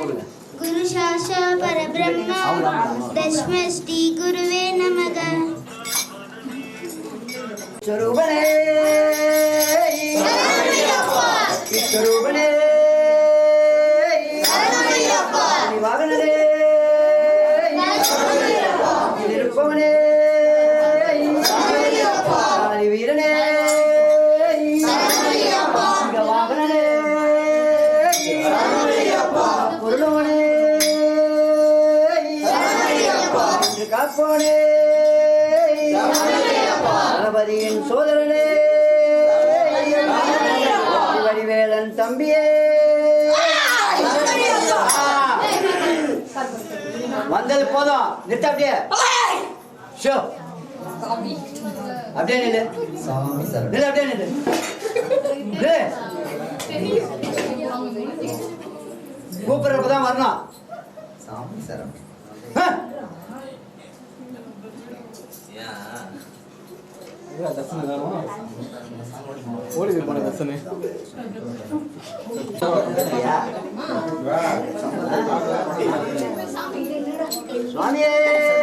ಕೊಡುವೆ ಗುರು ಶಾಶ ಪರಬ್ರಹ್ಮ ದಶ್ಮಷ್ಟಿ ಗುರುವೇ ನಮಗ ಸ್ವರೂಪನೇ ಸ್ವರೂಪನೇ கணபதியின் சோதரனே வடிவேலன் தம்பியே. வந்தது போதும். நிறுத்த அப்படியே. ஷோ. அப்படியே நில்லு. நில்லு அப்படியே நில்லு. நில்லு. கூப்பிடுறப்பதான் வரணும். What is it, brother? That's it. Swami.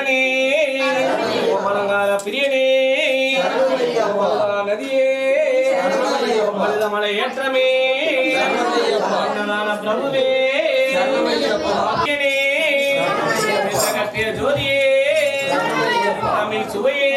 பரிகர சுதனே மலங்கார பிரியனே நதியே மருதமலை ஏற்றமே அன்னதான பிரபுவே ஐயனே, கட்டிய ஜோதியே தமிழ் சுவையே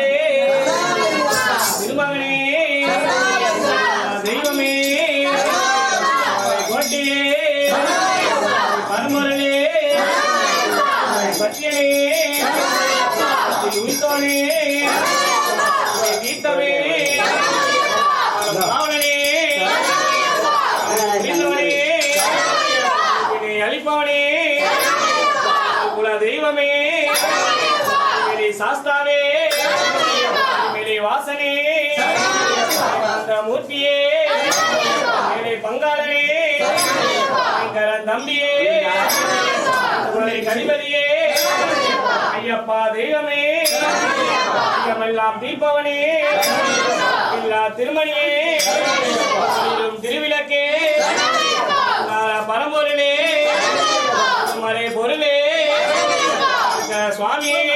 தம்பியே. உங்களை கணிபதியே ஐயப்பா தெய்வமே. ஐயமெல்லாம் தீபவனே இல்லா திருமணியே. திருவிளக்கே. பரம்பொருளே. மறை பொருளே. சுவாமியே.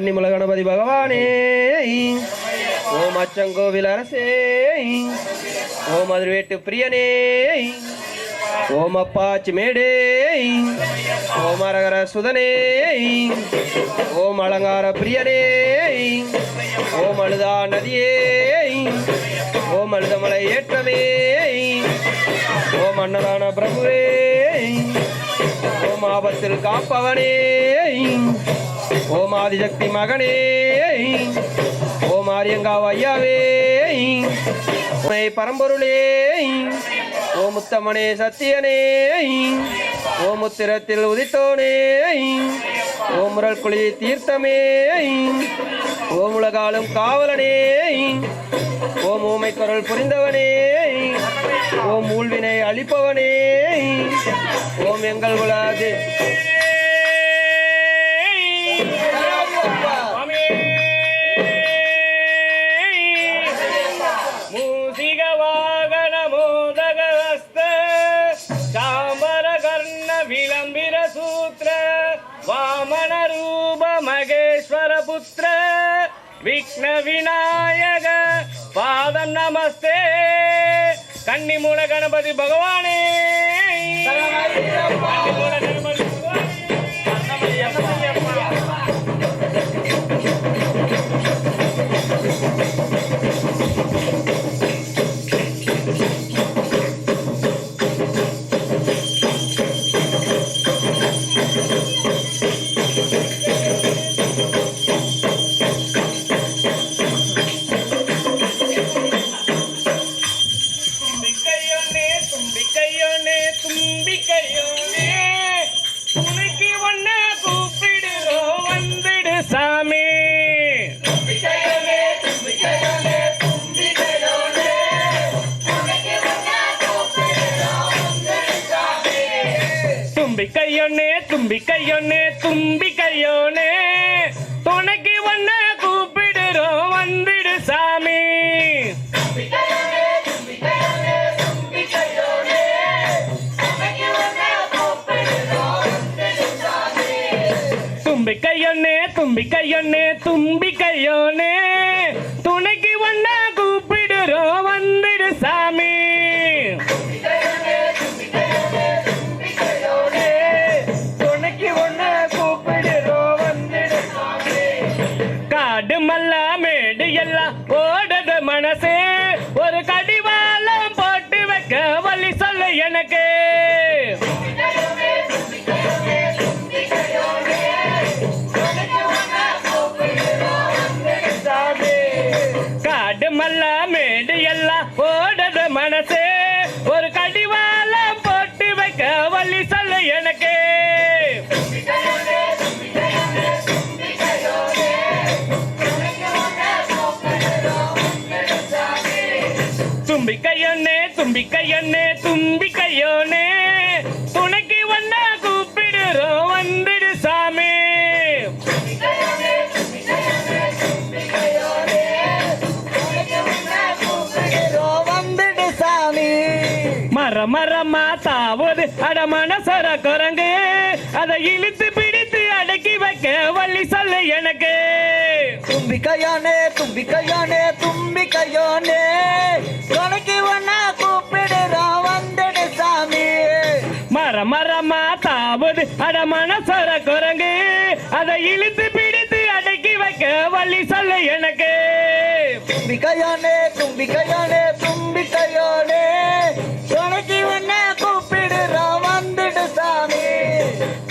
கன்னிமுல கணபதி பகவானே. ஓம் அச்சங்கோவில் அரசே ஓம் அதிர்வேட்டு பிரியனே ஓம் அப்பாச்சி மேடே ஓம் அரகர சுதனே ஓம் அலங்கார பிரியனே ஓம் அழுதா நதியே ஓம் அழுதமலை ஏற்றமே ஓம் அன்னதான பிரபுவே ஓம் ஆபத்தில் காப்பவனே ஓம் ஆதிசக்தி மகனே. ஓம் ஆரியங்காவ் ஐயாவே உமை பரம்பொருளே. ஓ முத்தமனே சத்தியனே. ஓமுத்திரத்தில் முத்திரத்தில் உதித்தோனே. ஓ முரல் குழி தீர்த்தமே. ஓம் உலகாலும் காவலனே. ஓம் ஊமை குரல் புரிந்தவனே. ஓம் ஊழ்வினை அழிப்பவனே ஓம் எங்கள் குலாது விக்ன விநாயக பாதம் நமஸ்தே. கன்னிமூல கணபதி பகவானே. கன்னிமூல கையொன்னே தும்பிக்கையொன்னே தும்பிக்கையோனே தும்பிக்கையோனே தும்பிக்கையோனே தும்பிக்கையோனே துணைக்கு ஒன்னா கூப்பிடுறோம் வந்துடு சாமி. மர மரமா தாவுது அட மனசர குரங்கு. அதை இழுத்து பிடித்து அடக்கி வைக்க வழி சொல்ல எனக்கு. தும்பிக்கையானே தும்பிக்கையானே தும்பிக்கையானே தாவுது அட மனசர குரங்கு அதை இழுத்து பிடித்து அடக்கி வைக்க வழி சொல்ல எனக்கு. தும்பிக்கையானே தும்பிக்கையானே தும்பிக்கையானே. துணைக்கு ஒன்னா கூப்பிடுறோம் வந்துடு சாமி.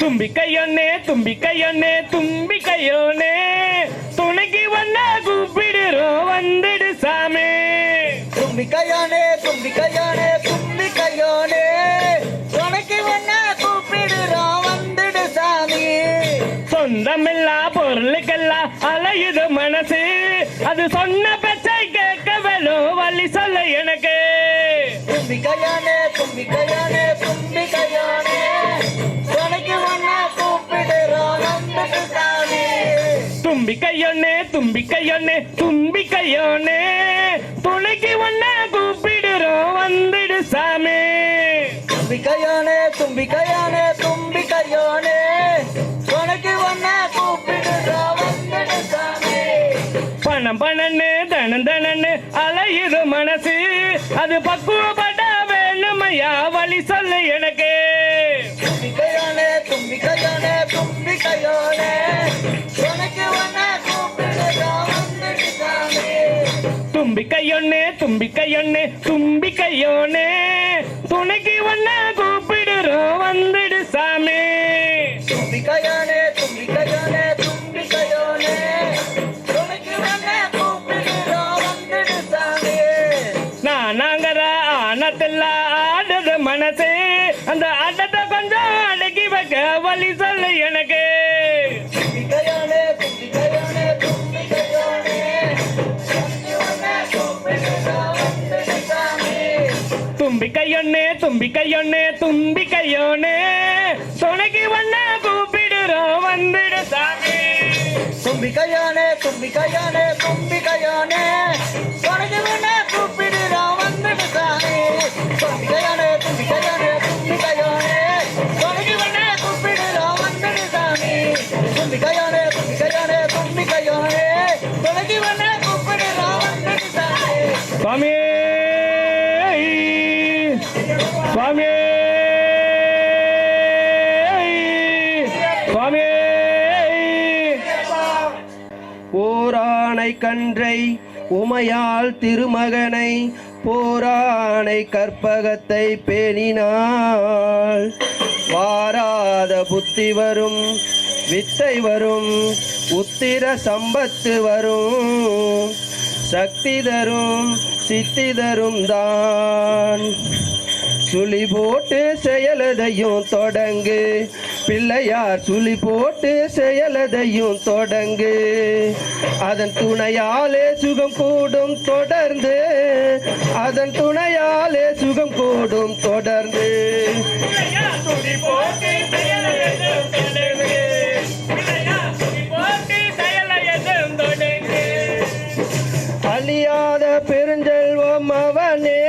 தும்பிக்கையோனே தும்பிக்கையோனே தும்பிக்கையோனே சொன்ன பேச்சை கேட்க வேணும் வழி சொல்ல எனக்கு. தும்பிக்கையானே தும்பிக்கையானே தும்பிக்கையானே. துணைக்கு ஒன்னா கூப்பிடுறோம் சாமி தும்பிக்கையோனே தும்பிக்கையோனே தும்பிக்கையோனே துணைக்கு ஒன்னா கூப்பிடுறோம் வந்துடு சாமி. தும்பிக்கையானே தும்பிக்கையானே தும்பிக்கையொன்னு அலையுது மனசு. அது பக்குவப்பட வேணுமையா? வழி சொல்லு எனக்கு. தும்பிக்கையோனே தும்பிக்கையோனே தும்பிக்கையோனே. உனக்கு ஒன்ன தும்பிக்கையொன்னு தும்பிக்கையொன்னு தும்பிக்கையோனே துணைக்கு ஒன்ன கூப்பிடுறோம் வந்துடு கையொன்னே தும்பி கையோனே. துணைக்கு ஒன்ன கூப்பிடுறோம் வந்துடு சாமி. தும்பி கையானே தும்பி கையானே தும்பி கையானே. ஓரானை கன்றை உமையால் திருமகனை போரானை கற்பகத்தை பேணினாள். வாராத புத்தி வரும் வித்தை வரும் உத்திர சம்பத்து வரும் சக்தி தரும் சித்தி தரும் தான். சுழி போட்டு செயலதையும் தொடங்கு பிள்ளையார் சுழி போட்டு செயலதையும் தொடங்கு. அதன் துணையாலே சுகம் கூடும் தொடர்ந்து. அதன் துணையாலே சுகம் கூடும் தொடர்ந்து. அழியாத பெருஞ்செல்வம் அவனே.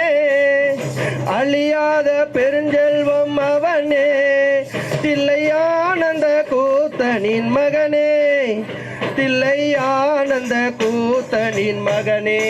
அழியாத பெருஞ்செல்வம் அவனே. தில்லையானந்த கூத்தனின் மகனே தில்லையானந்த கூத்தனின் மகனே.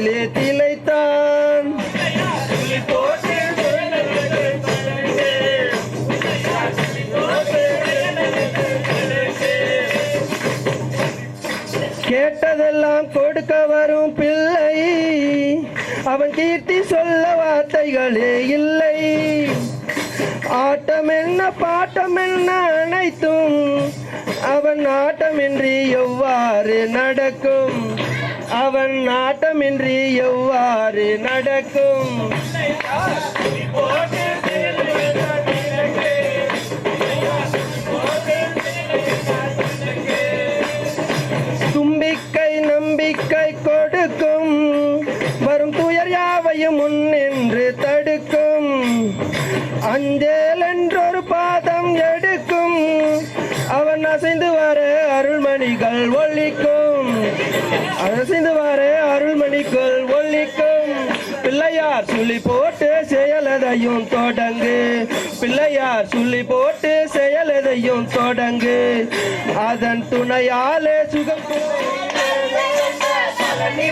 மகிழ்ச்சியிலே திளைத்தான். கேட்டதெல்லாம் கொடுக்க வரும் பிள்ளை. அவன் கீர்த்தி சொல்ல வார்த்தைகளே இல்லை. ஆட்டம் என்ன பாட்டம் என்ன அனைத்தும் அவன் ஆட்டமின்றி எவ்வாறு நடக்கும்? அவன் நாட்டமின்றி எவ்வாறு நடக்கும்? தும்பிக்கை நம்பிக்கை கொடுக்கும். வரும் துயர் யாவையும் முன்னின்று தடுக்கும். அஞ்சேல் செயலதையும் தொடங்கு. பிள்ளையார் சொல்லி போட்டு செயலதையும் தொடங்கு. அதன் துணையாலே சுகம்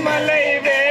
மலை வே